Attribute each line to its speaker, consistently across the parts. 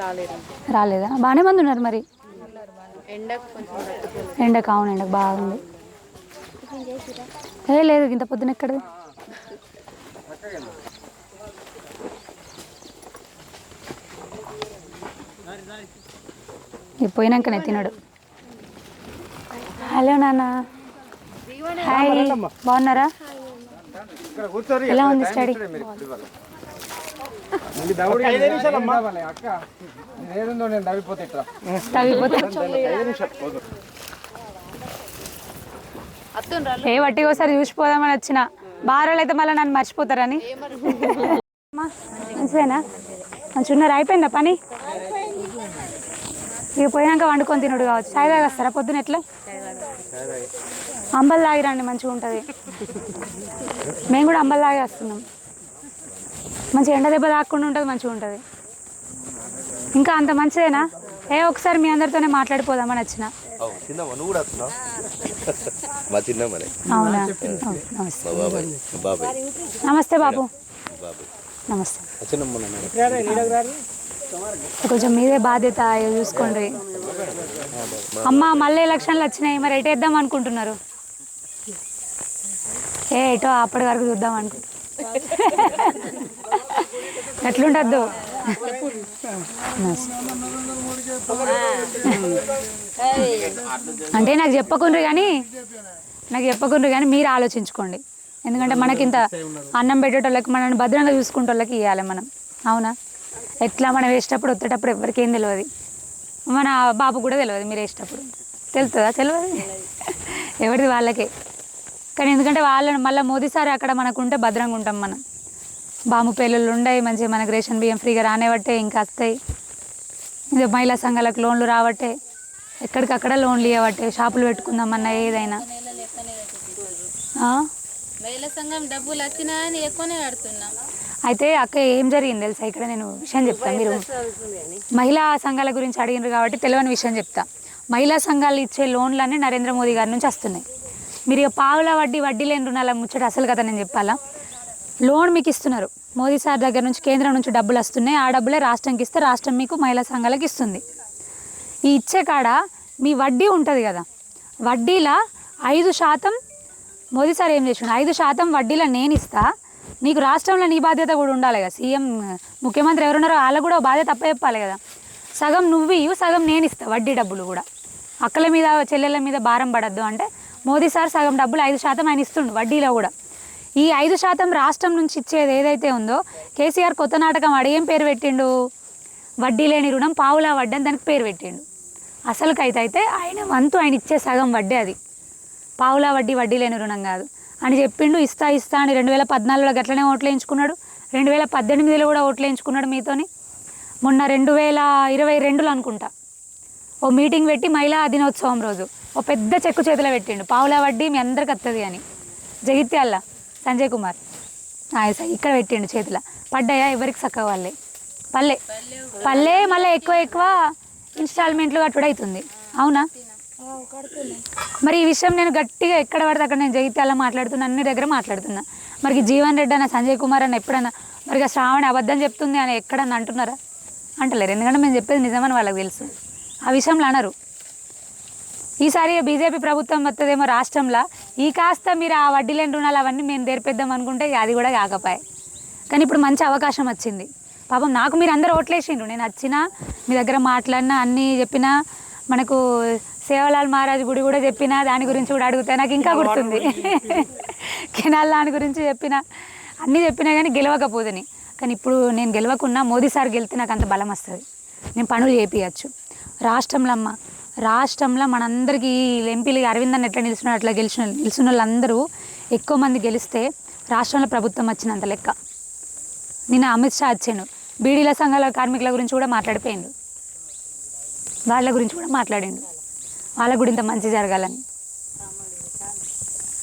Speaker 1: రాలేదు.
Speaker 2: రాలేదా? బాగానే మంది ఉన్నారు మరి.
Speaker 1: ఎండకు కొంచెం తగ్గుతుంది
Speaker 2: ఎండకు అవును ఎండకు బాగుంది. ఏ లేదు ఇంత పొద్దున ఎక్కడది ఇది పోయినాకనే తినడు. హలో నాన్న. హాయ్. బాగున్నారా? ఎలా ఉంది స్టడీ?
Speaker 3: నేను ఇట్లా
Speaker 2: ఏ వట్టిగా ఒకసారి చూసిపోదామని వచ్చిన. బారోళ్ళు అయితే మళ్ళీ నన్ను మర్చిపోతారని. అమ్మా, మంచిదేనా? ఉన్నారు అయిపోయిందా పని? ఇక పోయినాక వండుకొని తినుడు కావచ్చు. చాయ్ తాగేస్తారా పొద్దున ఎట్లా? అంబలు తాగిరండి మంచిగా ఉంటుంది మేము కూడా అంబలు తాగేస్తున్నాం. మంచి ఎండ దెబ్బ తాగకుండా ఉంటుంది మంచిగా ఉంటుంది. ఇంకా అంత మంచిదేనా? ఏ ఒకసారి మీ అందరితోనే మాట్లాడిపోదామని వచ్చిన. అవునా? నమస్తే. బాబు. నమస్తే. కొంచెం మీదే బాధ్యత చూసుకోండి. అమ్మ మళ్ళీ ఎలక్షన్లు వచ్చినాయి. మరి ఎటు వేద్దాం అనుకుంటున్నారు? ఏ ఎటో అప్పటి వరకు చూద్దాం అనుకుంటున్నా ఎట్లుండద్దు? అంటే నాకు చెప్పకుండ్రు కానీ నాకు చెప్పకుండ్రు కానీ మీరు ఆలోచించుకోండి. ఎందుకంటే మనకి ఇంత అన్నం పెట్టేటోళ్ళకి మనల్ని భద్రంగా చూసుకుంటోళ్ళకి ఇవ్వాలి మనం. అవునా? ఎట్లా మనం వేసేటప్పుడు వచ్చేటప్పుడు ఎవరికి ఏం తెలియదు మన బాబు కూడా తెలియదు మీరు వేసేటప్పుడు. తెలుస్తుందా తెలియదు ఎవరిది వాళ్ళకే. కానీ ఎందుకంటే వాళ్ళని మళ్ళీ మోదీ సార్ అక్కడ మనకుంటే భద్రంగా ఉంటాం మనం. బాము పేర్లు ఉండయి మంచిగా మనకు రేషన్ బియ్యం ఫ్రీగా రానివట్టే ఇంకా వస్తాయి ఇది మహిళా సంఘాలకు లోన్లు రావట్టే. ఎక్కడికక్కడ లోన్లు ఇవ్వబట్టే షాపులు పెట్టుకుందామన్నా ఏదైనా?
Speaker 4: మహిళా సంఘం డబ్బులు వచ్చినా అని ఎక్కువనే కడుతున్నాం.
Speaker 2: అయితే అక్క ఏం జరిగింది తెలుసా? ఇక్కడ నేను విషయం చెప్తాను మీరు మహిళా సంఘాల గురించి అడిగినారు కాబట్టి తెలియని విషయం చెప్తా. మహిళా సంఘాలు ఇచ్చే లోన్లన్నీ నరేంద్ర మోదీ గారి నుంచి వస్తున్నాయి. మీరు ఇక పావుల వడ్డీ వడ్డీ లేని రుణాల ముచ్చట అసలు కదా నేను చెప్పాలా? లోన్ మీకు ఇస్తున్నారు. మోదీ సార్ దగ్గర నుంచి కేంద్రం నుంచి డబ్బులు వస్తున్నాయి. ఆ డబ్బులే రాష్ట్రంకి ఇస్తే రాష్ట్రం మీకు మహిళా సంఘాలకు ఇస్తుంది. ఈ ఇచ్చే కాడ మీ వడ్డీ ఉంటుంది కదా. వడ్డీలా ఐదు శాతం మోదీ సార్ ఏం చేసిండు? ఐదు శాతం వడ్డీలో నేను ఇస్తా. నీకు రాష్ట్రంలో నీ బాధ్యత కూడా ఉండాలి కదా. సీఎం ముఖ్యమంత్రి ఎవరున్నారో వాళ్ళకు కూడా బాధ్యత తప్ప చెప్పాలి కదా. సగం నువ్వు ఇవ్వు సగం నేను ఇస్తా వడ్డీ డబ్బులు కూడా. అక్కల మీద చెల్లెల మీద భారం పడద్దు అంటే మోదీ సార్ సగం డబ్బులు ఐదు శాతం ఆయన ఇస్తుండు వడ్డీలో కూడా. ఈ ఐదు శాతం రాష్ట్రం నుంచి ఇచ్చేది ఏదైతే ఉందో కేసీఆర్ కొత్త నాటకం అడిగేం పేరు పెట్టిండు? వడ్డీ లేని రుణం పావులా వడ్డీ అని దానికి పేరు పెట్టిండు. అసలుకైతే అయితే ఆయన వంతు ఆయన ఇచ్చే సగం వడ్డీ అది. పావులా వడ్డీ వడ్డీ లేని రుణం కాదు. అని చెప్పిండు ఇస్తా ఇస్తా అని రెండు వేల పద్నాలుగులో గట్లనే ఓట్లు వేయించుకున్నాడు. రెండు వేల పద్దెనిమిదిలో కూడా ఓట్లు వేయించుకున్నాడు మీతోని. మొన్న రెండు వేల ఇరవై రెండులో అనుకుంటా. ఓ మీటింగ్ పెట్టి మహిళా దినోత్సవం రోజు ఓ పెద్ద చెక్కు చేతిలో పెట్టిండు. పావులా వడ్డీ మీ అందరికి వస్తుంది అని. జగిత్యాల. సంజయ్ కుమార్. ఆ, ఇక్కడ పెట్టిండు చేతిలో. పడ్డాయా? ఎవరికి చక్కగా వాళ్ళే? పల్లె. పల్లె మళ్ళీ ఎక్కువ ఎక్కువ ఇన్స్టాల్మెంట్లు కట్టుడు అవుతుంది. అవునా? మరి ఈ విషయం నేను గట్టిగా ఎక్కడ పడితే అక్కడ నేను జగిత్యాల మాట్లాడుతున్నా అన్ని దగ్గర మాట్లాడుతున్నా. మరి జీవన్ రెడ్డి అన్న సంజయ్ కుమార్ అన్న ఎప్పుడన్నా మరి శ్రావణి అబద్ధం చెప్తుంది అని ఎక్కడన్నా అంటున్నారా? అంటలేరు. ఎందుకంటే మేము చెప్పేది నిజమని వాళ్ళకి తెలుసు. ఆ విషయంలో అనరు. ఈసారి బీజేపీ ప్రభుత్వం వస్తుందేమో రాష్ట్రంలో ఈ కాస్త మీరు ఆ వడ్డీ లేని రుణాలు అవన్నీ మేము తెరిపిద్దాం అనుకుంటే అది కూడా కాకపాయే. కానీ ఇప్పుడు మంచి అవకాశం వచ్చింది. పాపం నాకు మీరు అందరూ ఓట్లేసిండ్రు. నేను వచ్చినా మీ దగ్గర మాట్లాడినా అన్నీ చెప్పినా మనకు సేవలాల్ మహారాజ్ గుడి కూడా చెప్పినా దాని గురించి కూడా అడిగితే నాకు ఇంకా గుర్తుంది. కెనాల్ దాని గురించి చెప్పిన అన్నీ చెప్పినా కానీ గెలవకపోదని. కానీ ఇప్పుడు నేను గెలవకున్నా మోదీ సార్ గెలితే నాకు అంత బలం వస్తుంది. నేను పనులు చేపించచ్చు రాష్ట్రంలో అమ్మ రాష్ట్రంలో మనందరికీ ఎంపీలు అరవింద్ అన్న ఎట్లా నిలిచిన అట్లా గెలిచిన నిలిచిన వాళ్ళందరూ ఎక్కువ మంది గెలిస్తే రాష్ట్రంలో ప్రభుత్వం వచ్చినంత లెక్క. నిన్న అమిత్ షా వచ్చాను బీడీల సంఘాల కార్మికుల గురించి కూడా మాట్లాడిపోయిండు. వాళ్ళ గురించి కూడా మాట్లాడిండు. వాళ్ళకు కూడా ఇంత మంచి జరగాలని.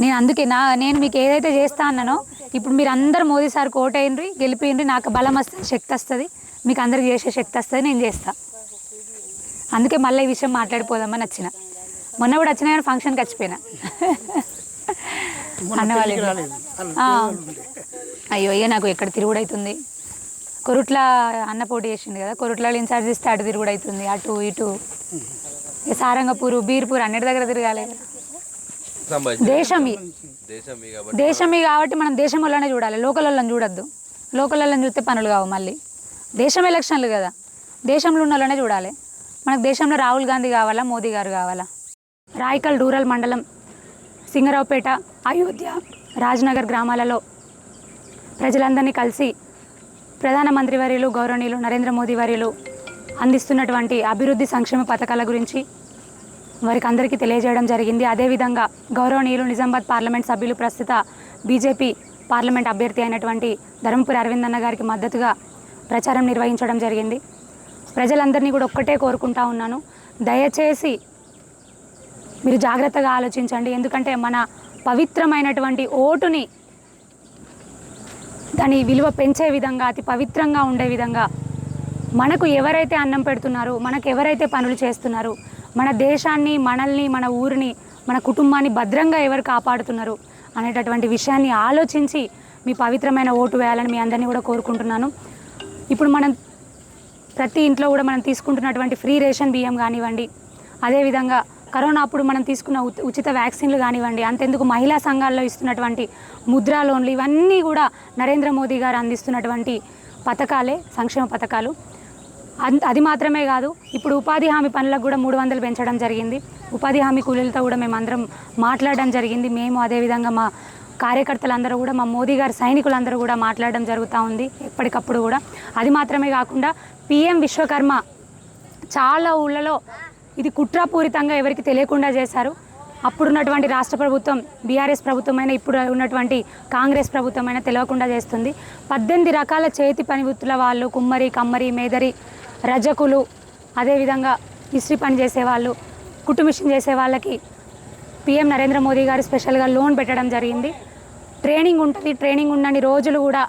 Speaker 2: నేను అందుకే నా నేను మీకు ఏదైతే చేస్తా అన్నానో ఇప్పుడు మీరు అందరు మోదీ సార్కి ఓటైండ్రి గెలిపియండి నాకు బలం వస్తుంది శక్తి వస్తుంది మీకు అందరికి చేసే శక్తి వస్తుంది నేను చేస్తాను అందుకే మళ్ళీ ఈ విషయం మాట్లాడిపోదామని వచ్చిన మొన్న కూడా వచ్చిన కానీ ఫంక్షన్కి వచ్చిపోయినా. అన్న వాళ్ళు ఆ. అయ్యో అయ్యో నాకు ఎక్కడ తిరుగుడు అవుతుంది కొరుట్ల అన్న పోటీ చేసిండు కదా కొరుట్లలో ఇన్ఛార్జ్ ఇస్తే అటు తిరుగుడు అవుతుంది అటు ఇటు. సారంగపూరు బీర్పూర్ అన్నిటి దగ్గర తిరగాలి. దేశం ఈ
Speaker 5: దేశం మీ కాబట్టి
Speaker 2: దేశం ఈ కాబట్టి మనం దేశం వల్లనే చూడాలి లోకల్ వాళ్ళని చూడొద్దు. లోకల్ వాళ్ళని చూస్తే పనులు కావు మళ్ళీ. దేశం ఎలక్షన్లు కదా. దేశంలో ఉన్న వాళ్ళనే చూడాలి. మనకు దేశంలో రాహుల్ గాంధీ కావాలా మోదీ గారు కావాలా? రాయకల్ రూరల్ మండలం సింగరావుపేట అయోధ్య రాజ్నగర్ గ్రామాలలో ప్రజలందరినీ కలిసి ప్రధానమంత్రి వర్యులు గౌరవనీయులు నరేంద్ర మోదీ వర్యులు అందిస్తున్నటువంటి అభివృద్ధి సంక్షేమ పథకాల గురించి వారికి అందరికీ తెలియజేయడం జరిగింది. అదేవిధంగా గౌరవనీయులు నిజామాబాద్ పార్లమెంట్ సభ్యులు ప్రస్తుత బీజేపీ పార్లమెంట్ అభ్యర్థి అయినటువంటి ధర్మపురి అరవింద్ అన్న గారికి మద్దతుగా ప్రచారం నిర్వహించడం జరిగింది. ప్రజలందరినీ కూడా ఒక్కటే కోరుకుంటా ఉన్నాను. దయచేసి మీరు జాగ్రత్తగా ఆలోచించండి. ఎందుకంటే మన పవిత్రమైనటువంటి ఓటుని దాని విలువ పెంచే విధంగా అతి పవిత్రంగా ఉండే విధంగా మనకు ఎవరైతే అన్నం పెడుతున్నారో మనకు ఎవరైతే పనులు చేస్తున్నారో మన దేశాన్ని మనల్ని మన ఊరిని మన కుటుంబాన్ని భద్రంగా ఎవరు కాపాడుతున్నారు అనేటటువంటి విషయాన్ని ఆలోచించి మీ పవిత్రమైన ఓటు వేయాలని మీ అందరినీ కూడా కోరుకుంటున్నాను. ఇప్పుడు మనం ప్రతి ఇంట్లో కూడా మనం తీసుకుంటున్నటువంటి ఫ్రీ రేషన్ బియ్యం కానివ్వండి అదేవిధంగా కరోనా అప్పుడు మనం తీసుకున్న ఉచిత వ్యాక్సిన్లు కానివ్వండి అంతెందుకు మహిళా సంఘాల్లో ఇస్తున్నటువంటి ముద్రా లోన్లు ఇవన్నీ కూడా నరేంద్ర మోదీ గారు అందిస్తున్నటువంటి పథకాలే సంక్షేమ పథకాలు. అది మాత్రమే కాదు ఇప్పుడు ఉపాధి హామీ పనులకు కూడా మూడు వందలు పెంచడం జరిగింది. ఉపాధి హామీ కూలీలతో కూడా మేము అందరం మాట్లాడడం జరిగింది. మేము అదేవిధంగా మా కార్యకర్తలందరూ కూడా మా మోదీ గారి సైనికులందరూ కూడా మాట్లాడడం జరుగుతూ ఉంది ఎప్పటికప్పుడు కూడా. అది మాత్రమే కాకుండా పిఎం విశ్వకర్మ చాలా ఊళ్ళలో ఇది కుట్రపూరితంగా ఎవరికి తెలియకుండా చేశారు. అప్పుడున్నటువంటి రాష్ట్ర ప్రభుత్వం బీఆర్ఎస్ ప్రభుత్వమైన ఇప్పుడు ఉన్నటువంటి కాంగ్రెస్ ప్రభుత్వమైన తెలియకుండా చేస్తుంది. పద్దెనిమిది రకాల చేతి పని వృత్తుల వాళ్ళు కుమ్మరి కమ్మరి మేదరి రజకులు అదేవిధంగా ఇస్త్రీ పని చేసేవాళ్ళు కుట్టు మిషన్ చేసే వాళ్ళకి పిఎం నరేంద్ర మోదీ గారు స్పెషల్గా లోన్ పెట్టడం జరిగింది. ట్రైనింగ్ ఉంటుంది ట్రైనింగ్ ఉండని రోజులు కూడా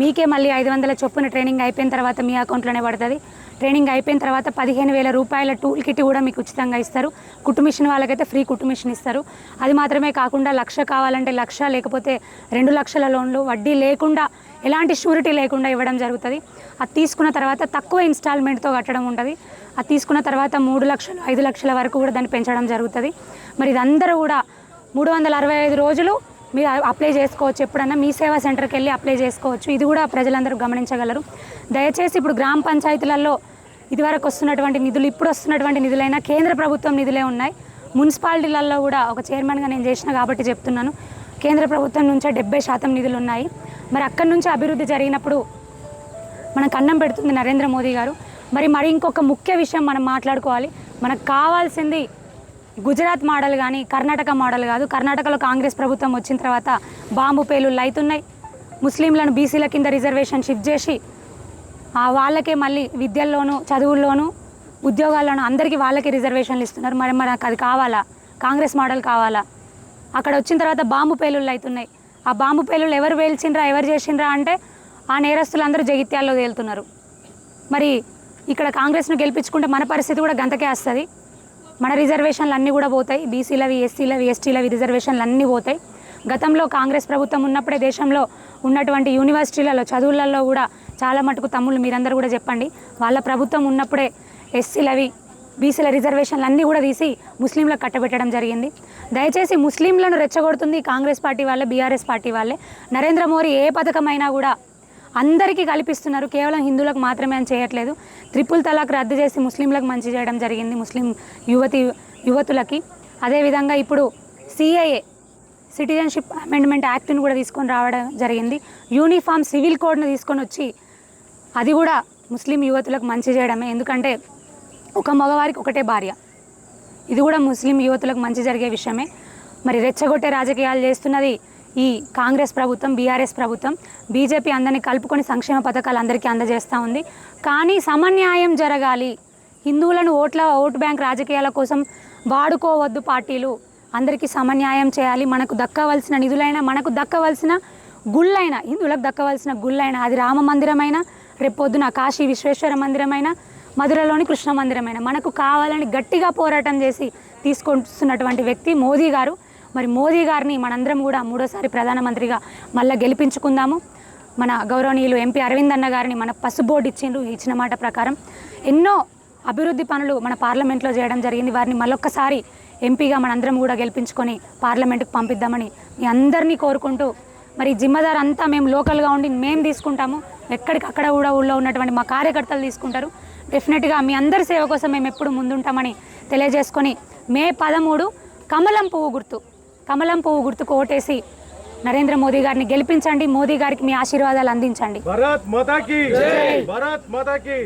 Speaker 2: మీకే మళ్ళీ ఐదు వందల చొప్పున ట్రైనింగ్ అయిపోయిన తర్వాత మీ అకౌంట్లోనే పడుతుంది. ట్రైనింగ్ అయిపోయిన తర్వాత పదిహేను వేల రూపాయల టూల్ కిట్ కూడా మీకు ఉచితంగా ఇస్తారు. కుటుంబిషన్ వాళ్ళకైతే ఫ్రీ కుటుంబిషన్ ఇస్తారు. అది మాత్రమే కాకుండా లక్ష కావాలంటే లక్ష లేకపోతే రెండు లక్షల లోన్లు వడ్డీ లేకుండా ఎలాంటి షూరిటీ లేకుండా ఇవ్వడం జరుగుతుంది. అది తీసుకున్న తర్వాత తక్కువ ఇన్స్టాల్మెంట్తో కట్టడం ఉంటుంది. అది తీసుకున్న తర్వాత మూడు లక్షలు ఐదు లక్షల వరకు కూడా దాన్ని పెంచడం జరుగుతుంది. మరి ఇదందరూ కూడా మూడు వందల అరవై ఐదు రోజులు మీరు అప్లై చేసుకోవచ్చు. ఎప్పుడన్నా మీ సేవా సెంటర్కి వెళ్ళి అప్లై చేసుకోవచ్చు. ఇది కూడా ప్రజలందరూ గమనించగలరు. దయచేసి ఇప్పుడు గ్రామ పంచాయతీలలో ఇదివరకు వస్తున్నటువంటి నిధులు ఇప్పుడు వస్తున్నటువంటి నిధులైనా కేంద్ర ప్రభుత్వం నిధులే ఉన్నాయి. మున్సిపాలిటీలలో కూడా ఒక చైర్మన్గా నేను చేసిన కాబట్టి చెప్తున్నాను. కేంద్ర ప్రభుత్వం నుంచే డెబ్బై శాతం నిధులు ఉన్నాయి. మరి అక్కడి నుంచి అభివృద్ధి జరిగినప్పుడు మనకు అన్నం పెడుతుంది నరేంద్ర మోదీ గారు. మరి మరి ఇంకొక ముఖ్య విషయం మనం మాట్లాడుకోవాలి. మనకు కావాల్సింది గుజరాత్ మోడల్ కానీ కర్ణాటక మోడల్ కాదు. కర్ణాటకలో కాంగ్రెస్ ప్రభుత్వం వచ్చిన తర్వాత బాంబు పేలుళ్ళు అవుతున్నాయి ముస్లింలను బీసీల కింద రిజర్వేషన్ షిఫ్ట్ చేసి ఆ వాళ్ళకే మళ్ళీ విద్యల్లోనూ చదువుల్లోనూ ఉద్యోగాల్లోనూ అందరికీ వాళ్ళకే రిజర్వేషన్లు ఇస్తున్నారు. మరి మనకు అది కావాలా? కాంగ్రెస్ మోడల్ కావాలా? అక్కడ వచ్చిన తర్వాత బాంబు పేలుళ్ళు అవుతున్నాయి ఆ బాంబు పేలుళ్ళు ఎవరు పేల్చిండ్రా ఎవరు చేసిండ్రా అంటే ఆ నేరస్తులందరూ జగిత్యాల్లో తేలుతున్నారు. మరి ఇక్కడ కాంగ్రెస్ను గెలిపించుకుంటే మన పరిస్థితి కూడా గంతకే వస్తుంది. మన రిజర్వేషన్లు అన్నీ కూడా పోతాయి. బీసీలవి ఎస్సీలవి ఎస్టీలవి రిజర్వేషన్లు అన్నీ పోతాయి. గతంలో కాంగ్రెస్ ప్రభుత్వం ఉన్నప్పుడే దేశంలో ఉన్నటువంటి యూనివర్సిటీలలో చదువులలో కూడా చాలా మటుకు తమ్ముళ్ళు మీరందరూ కూడా చెప్పండి. వాళ్ళ ప్రభుత్వం ఉన్నప్పుడే ఎస్సీలవి బీసీల రిజర్వేషన్లు అన్నీ కూడా తీసి ముస్లింలకు కట్టబెట్టడం జరిగింది. దయచేసి ముస్లింలను రెచ్చగొడుతుంది కాంగ్రెస్ పార్టీ వాళ్ళే బీఆర్ఎస్ పార్టీ వాళ్ళే. నరేంద్ర మోడీ ఏ పథకమైనా కూడా అందరికీ కల్పిస్తున్నారు. కేవలం హిందువులకు మాత్రమే అని చేయట్లేదు. త్రిపుల్ తలాక్ రద్దు చేసి ముస్లింలకు మంచి చేయడం జరిగింది ముస్లిం యువతి యువతులకి. అదేవిధంగా ఇప్పుడు సిఐఏ సిటిజన్షిప్ అమెండ్మెంట్ యాక్ట్ని కూడా తీసుకొని రావడం జరిగింది. యూనిఫామ్ సివిల్ కోడ్ను తీసుకొని వచ్చి అది కూడా ముస్లిం యువతులకు మంచి చేయడమే. ఎందుకంటే ఒక మగవారికి ఒకటే భార్య. ఇది కూడా ముస్లిం యువతులకు మంచి జరిగే విషయమే. మరి రెచ్చగొట్టే రాజకీయాలు చేస్తున్నది ఈ కాంగ్రెస్ ప్రభుత్వం బీఆర్ఎస్ ప్రభుత్వం బీజేపీ అందరినీ కలుపుకొని సంక్షేమ పథకాలు అందరికీ అందజేస్తూ ఉంది. కానీ సమన్యాయం జరగాలి. హిందువులను ఓట్ల ఓటు బ్యాంక్ రాజకీయాల కోసం వాడుకోవద్దు పార్టీలు. అందరికీ సమన్యాయం చేయాలి. మనకు దక్కవలసిన నిధులైన మనకు దక్కవలసిన గుళ్ళైనా హిందువులకు దక్కవలసిన గుళ్ళైనా అది రామ మందిరమైనా రేపొద్దున కాశీ విశ్వేశ్వర మందిరమైనా మధురలోని కృష్ణ మందిరమైన మనకు కావాలని గట్టిగా పోరాటం చేసి తీసుకొస్తున్నటువంటి వ్యక్తి మోదీ గారు. మరి మోదీ గారిని మనందరం కూడా మూడోసారి ప్రధానమంత్రిగా మళ్ళీ గెలిపించుకుందాము. మన గౌరవనీయులు ఎంపీ అరవింద్ అన్న గారిని మన పసు బోర్డు ఇచ్చిండ్రు ఇచ్చిన మాట ప్రకారం. ఎన్నో అభివృద్ధి పనులు మన పార్లమెంట్లో చేయడం జరిగింది. వారిని మళ్ళొక్కసారి ఎంపీగా మనందరం కూడా గెలిపించుకొని పార్లమెంట్కి పంపిద్దామని మీ అందరినీ కోరుకుంటూ మరి జిమ్మదారు అంతా మేము లోకల్గా ఉండి మేము తీసుకుంటాము. ఎక్కడికక్కడ కూడా ఊళ్ళో ఉన్నటువంటి మా కార్యకర్తలు తీసుకుంటారు. డెఫినెట్గా మీ అందరి సేవ కోసం మేము ఎప్పుడు ముందుంటామని తెలియజేసుకొని మే పదమూడు కమలం పువ్వు గుర్తు. కమలం పువ్వు గుర్తుకు ఓటేసి నరేంద్ర మోదీ గారిని గెలిపించండి. మోదీ గారికి మీ ఆశీర్వాదాలు అందించండి.
Speaker 6: మాతాకి మాతాకి